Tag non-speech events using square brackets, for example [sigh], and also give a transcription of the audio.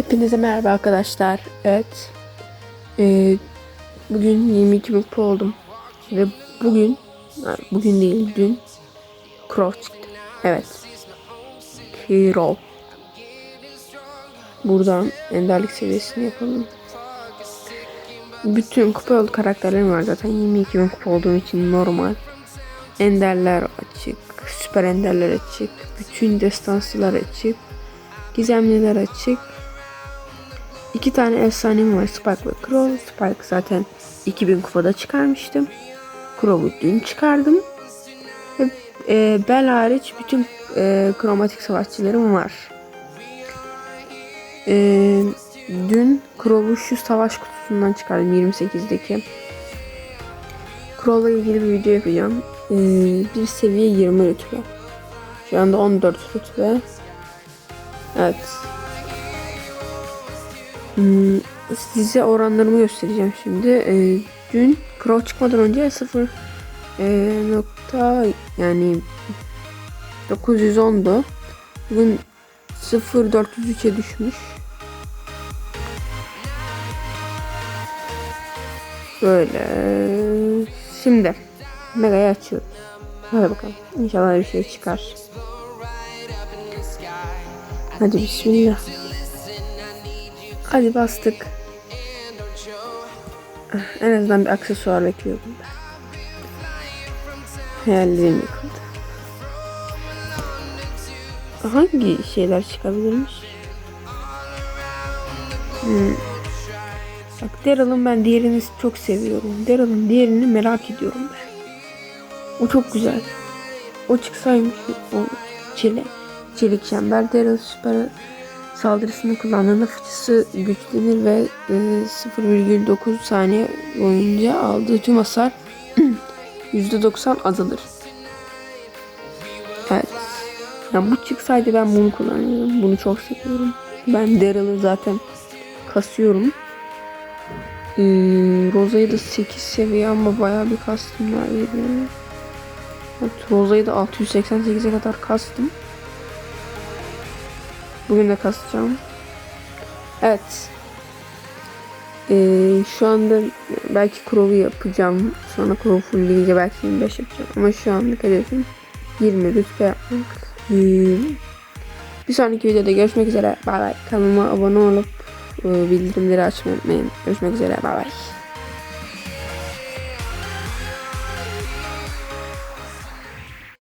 Hepinize merhaba arkadaşlar. Evet. Ee, bugün 22 bin pro oldum. Ve bugün, bugün değil dün Crow çıktı. Evet. Crow. Buradan enderlik seviyesini yapalım. Bütün kupa yolu karakterlerim var zaten 22 bin kupa olduğum için normal. Enderler açık, süper enderler açık, bütün destansılar açık, gizemliler açık. İki tane efsanem var Spike ve Crow. Spike zaten 2000 kupada çıkarmıştım. Crow'u dün çıkardım. Ve e, Bell hariç bütün e, kromatik savaşçılarım var. E, dün Crow'u şu savaş kutusundan çıkardım 28'deki. Crow'la ilgili bir video yapacağım. E, bir seviye 20 rütbe. Şu anda 14 rütbe. Evet. Hmm, size oranlarımı göstereceğim şimdi. Ee, dün Crow çıkmadan önce 0 e, nokta yani 910'du. Bugün 0.403'e düşmüş. Böyle. Şimdi Mega'yı açıyoruz. Hadi bakalım. İnşallah bir şey çıkar. Hadi bismillah. Hadi bastık. Ah, En azından bir aksesuar bekliyordum ben. Hayallerim yıkıldı. Hangi şeyler çıkabilirmiş? Hmm. Bak Daryl'ın ben diğerini çok seviyorum. Daryl'ın diğerini merak ediyorum ben. O çok güzel. O çıksaymış o çelik, çelik çember Daryl süper saldırısını kullandığında fıçısı güçlenir ve e, 0,9 saniye boyunca aldığı tüm hasar [clears throat] %90 azalır. Evet. Yani bu çıksaydı ben bunu kullanırdım. Bunu çok seviyorum. Ben Daryl'ı zaten kasıyorum. Ee, Rosa'yı da 8 seviye ama bayağı bir kastım neredeydi. Evet, Rosa'yı da 688'e kadar kastım. Bugün de kasacağım. Evet. Ee, şu anda belki Crow'u yapacağım. Sonra Crow fullleyince belki 25 yapacağım. Ama şu anlık hedefim 20 rütbe yapmak. Ee, bir sonraki videoda görüşmek üzere. Bay bay. Kanalıma abone olup e, bildirimleri açmayı unutmayın. Görüşmek üzere. Bay bay.